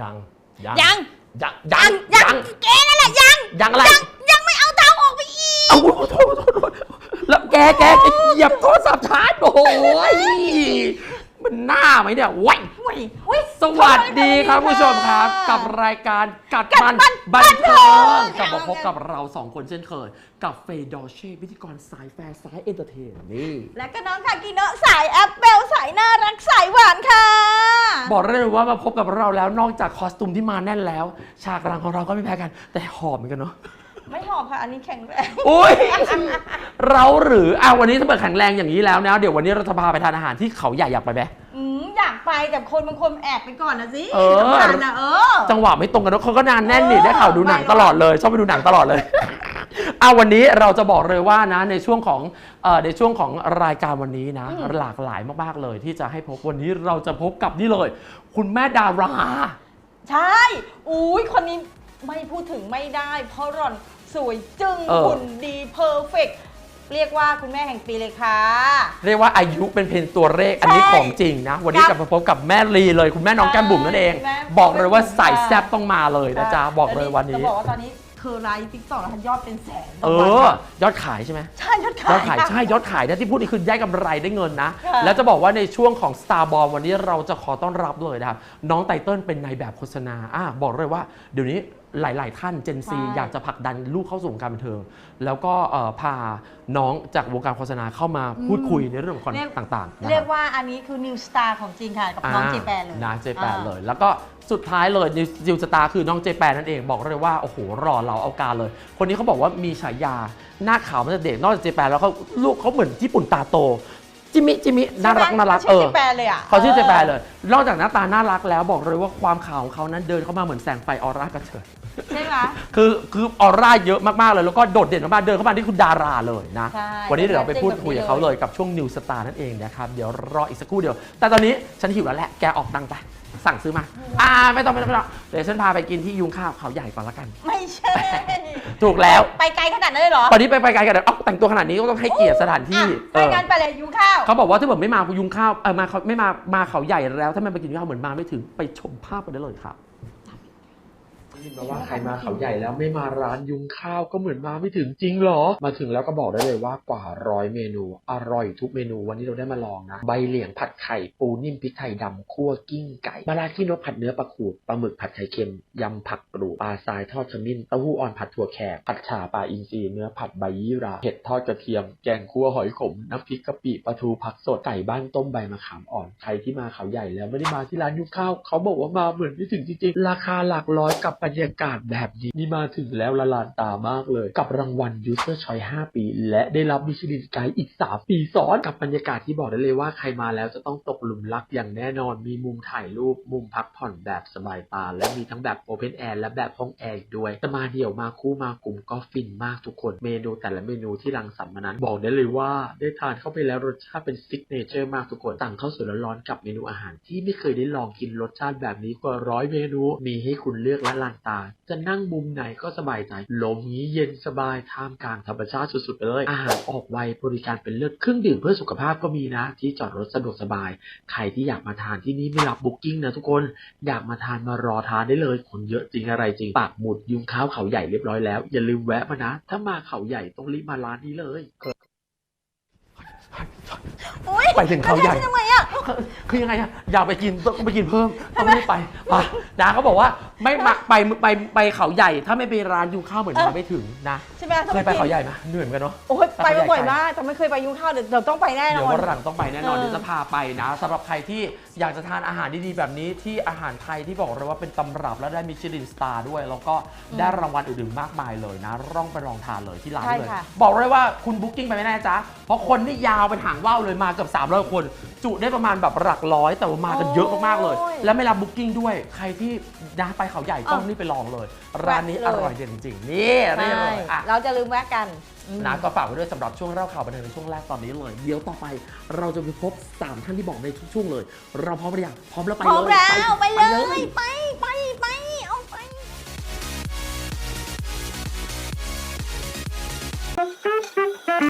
ยังยังยังยังยังยัยังแกนั่นแหละยังยังอะไรยังยังไม่เอาเท้าออกไปอีกเอาโทษโทษโทษโทษแล้วแกแกแกเหยียบโทรศัพท์ชาร์จโอ้ยมันหน้าไหมเนี่ยว้ายอุ้ยอุ้ยสวัสดีครับคุณผู้ชมครับ กับรายการกัดมันบันเทิงกลับมาพบกับเราสองคนเช่นเคย กับเฟย์ดอเช่พิธีกรสายแฟร์สายเอนเตอร์เทนนี่และก็น้องคากิโนะสายแอปเปิลสายน่ารักสายหวานค่ะ บอกได้เลยว่ามาพบกับเราแล้วนอกจากคอสตูมที่มาแน่นแล้ว ฉากหลังของเราก็ไม่แพ้กัน แต่หอมเหมือนกันเนาะไม่หอบค่ะ อันนี้แข็งแรงโอ้ยเราหรืออะวันนี้ถ้าเปิดแข็งแรงอย่างนี้แล้วนะเดี๋ยววันนี้เราจะพาไปทานอาหารที่เขาใหญ่อยากไปไหมอืมอยากไปแต่คนบางคนแอบไปก่อนนะสิเออ สำคัญนะเออ จังหวะไม่ตรงกันแล้วเขาก็นานแน่นนี่เออได้ข่าวดูหนังไปหรอตลอดเลย ชอบไปดูหนังตลอดเลย เอาวันนี้เราจะบอกเลยว่านะในช่วงของเอ่อในช่วงของรายการวันนี้นะ หลากหลายมากๆเลย ที่จะให้พบวันนี้เราจะพบกับนี่เลย คุณแม่ดารา ใช่ อุ้ยคนนี้ไม่พูดถึงไม่ได้ เพราะหล่อนสวยจึงเออ หุ่นดีเพอร์เฟกเรียกว่าคุณแม่แห่งปีเลยค่ะ เรียกว่าอายุเป็นเพียงตัวเลขอันนี้ใช่ของจริงนะ วันนี้ครักบลับมาพบกับแม่ลีเลย คุณแม่น้องแก้มบุ๋มนั่นเองแม่บอกเลยว่าแม่บุ๋มสายแซบต้องมาเลยนะจ๊ะบอกเลยวันจะนี้บอกว่าตอนนี้ เธอไลฟ์ติ๊กต็อกแล้วยอดเป็นแสนเอต่วันอนะยอดขายใช่ไหมใช่ยอดขายยอดขายใช่ยอดขายนะที่พูดนี่คือได้กำไรได้เงินนะค่ะแล้วจะบอกว่าในช่วงของ Star b a l l วันนี้เราจะขอต้อนรับเลยนะครับน้องไตเติ้ลเป็นนายแบบโฆษณาอะบอกเลยว่าเดี๋ยวนี้ หลาย ๆ ท่าน Gen Z อยากจะผลักดันลูกเข้าสู่วงการบันเทิง แล้วก็เอ่อพาน้องจากวงการโฆษณาเข้ามาพูดคุยในเรื่องของคอนเรียก ต่างๆนะเรีคยรักบ ว่าอันนี้คือนิวสตาร์ของจริงค่ะ กับน้องเจแปนเลย นะเจแปนอ่าเลย แล้วก็สุดท้ายเลยจิวสตาคือน้องเจแปนนั่นเองบอกเลยว่า โอ้โห รอเราเอาการเลย คนนี้เขาบอกว่ามีฉายาหน้าขาวมาตั้งแต่เด็กนอกจากเจแปนแล้วเขาลูกเขาเหมือนญี่ปุ่นตาโต จิมิจิมิน่ารักน่ารักชื่เอออเจแปนเลยอะเขาชื่อเจแปนเลย นอกจากหน้าตาน่ารักแล้วบอกเลยว่าความขาวของเขานั้นเดินเข้ามาเหมือนแสงไฟออร่ากระเฉิด ใช่ไหม คือคือออร่าเยอะมาก ๆ เลย แล้วก็โดดเด่นมากๆเดินเข้ามาที่คุณดาราเลยนะ ใช่วันนี้เดี๋ยวเราไปพูดคุยกับเขาเลยกับช่วงนิวสตาร์นั่นเองนะครับ เดี๋ยวรออีกสักครู่เดียว แต่ตอนนี้ฉันหิวแล้วแหละ แกออกตังค์ไป สั่งซื้อมา อ่าไม่ต้องไม่ต้องไม่ต้องเดี๋ยวฉันพาไปกินที่ยุงข้าวเขาใหญ่ก่อนละกัน ไม่ใช่ ถูกแล้วไปไกลขนาดนั้นเลยเหรอตอนนี้ไปไปไกลกันเดี๋ยวเอ้าแต่งตัวขนาดนี้ก็ต้องให้เกียรติสถานที่อะเอไปอกันไปเลยยุงข้าว เขาบอกว่าถ้าเกิดไม่มายุงข้าวเออมาเขาไม่มามาเขาใหญ่แล้ว ถ้าไม่ไปกินข้าวเหมือนมาไม่ถึงไปชมภาพกันได้เลยครับ ได้ยินมาว่าใครมาเขาใหญ่แล้วไม่มาร้านยุงข้าวก็เหมือนมาไม่ถึงจริงเหรอ มาถึงแล้วก็บอกได้เลยว่ากว่าร้อยเมนู อร่อยทุกเมนูวันนี้เราได้มาลองนะ ใบเหลียงผัดไข่ปูนิ่มพริกไทยดำคั่วกิ้งไก่มะระขี้นกผัดเนื้อปลาขูดปลาหมึกผัดไข่เค็มยำผักกรูดปลาทรายทอดขมิ้นเต้าหู้อ่อนผัดถั่วแขกผัดฉ่าปลาอินทรีเนื้อผัดใบยี่ราเห็ดทอดกระเทียม แกงคั่วหอยขมน้ำพริกกะปิปลาทูผักสดไก่บ้านต้มใบมะขามอ่อนใครที่มาเขาใหญ่แล้วไม่ได้มาที่ร้านยุงข้าวเขาบอกว่ามาเหมือนไม่ถึงจริงๆราคาหลักร้อยกับบรรยากาศแบบนี้นี่มาถึงแล้วละลานตามากเลย กับรางวัล User Choice 5 ปี และได้รับมิชลินไกด์อีก 3 ปีซ้อนกับบรรยากาศที่บอกได้เลยว่าใครมาแล้วจะต้องตกหลุมรักอย่างแน่นอนมีมุมถ่ายรูป มุมพักผ่อนแบบสบายตา และมีทั้งแบบ Open Air และแบบห้องแอร์อีกด้วยจะมาเดี่ยวมาคู่มากลุ่มก็ฟินมากทุกคนเมนูแต่ละเมนูที่รังสรรค์มานั้นบอกได้เลยว่า ได้ทานเข้าไปแล้วรสชาติเป็นซิกเนเจอร์มากทุกคนสั่งข้าวสวยร้อนๆกับเมนูอาหารที่ไม่เคยได้ลองกินรสชาติแบบนี้กว่าร้อยเมนู มีให้คุณเลือกและลานตาจะนั่งมุมไหนก็สบายใจ ลมนี้เย็นสบายท่ามกลางธรรมชาติสุดๆไปเลย อาหารออกไวบริการเป็นเลิศเครื่องดื่มเพื่อสุขภาพก็มีนะ ที่จอดรถสะดวกสบาย ใครที่อยากมาทานที่นี่ไม่รับบุ๊กิ้งนะทุกคน อยากมาทานมารอทานได้เลย คนเยอะจริงอะไรจริง ปากหมุดยุงข้าวเขาใหญ่เรียบร้อยแล้ว อย่าลืมแวะมานะ ถ้ามาเขาใหญ่ต้องรีบมาร้านนี้เลย อุ๊ยไปถึงเขาใหญ่ทำไมอะ คือยังไงอะอยากไปกินต้องไปกินเพิ่มต้องไม่ได้ไปอะนะเขาบอกว่าไม่มาไปไปไปเขาใหญ่ ถ้าไม่ไปร้านยุงข้าวเหมือนมาไม่ถึงนะ ใช่ไหมเคยไปเขาใหญ่ไหมเหนื่อยเหมือนกันเนาะ โอ้ย ไปมาบ่อยมากแต่ไม่เคยไปยุงข้าวเดี๋ยวเดี๋ยวต้องไปแน่นเดี๋ยอวน วันหลังต้องไปแน่นอนเออ เดี๋ยวจะพาไปนะสำหรับใครที่อยากจะทานอาหารดีๆแบบนี้ที่อาหารไทยที่บอกเลยว่าเป็นตำรับและได้มิชลินสตาร์ด้วย แล้วก็ได้รางวัลอื่นๆมากมายเลยนะร่องไปลองทานเลยที่ร้านนี้เลยใช่ค่ะ บอกเลยว่าคุณบุ๊กิ้งไปไม่แน่จ๊ะเพราะคนนี่ยาวเป็นหางว่าวเลยมาเกือบ300คน จุได้ประมาณแบบหลักร้อยแต่ว่ามากันเยอะมากๆเลย โอ้ย และไม่รับบุ๊กิ้งด้วย ใครที่นะไปเขาใหญ่ต้องอะนี่ไปลองเลย ร้านนี้แวะอเลยร่อยเด็ดจริงๆนี่นี่เลยอะเราจะลืมแวะกันอืมนะก็ฝากไว้ด้วยสำหรับช่วงเล่าข่าวบันเทิงในช่วงแรกตอนนี้เลย เดี๋ยวต่อไปเราจะไปพบ 3 ท่านที่บอกในทุกช่วงเลย เราพร้อมหรือยังพร้อมแล้วไปพร้อมเลยแล้วไปเลยไป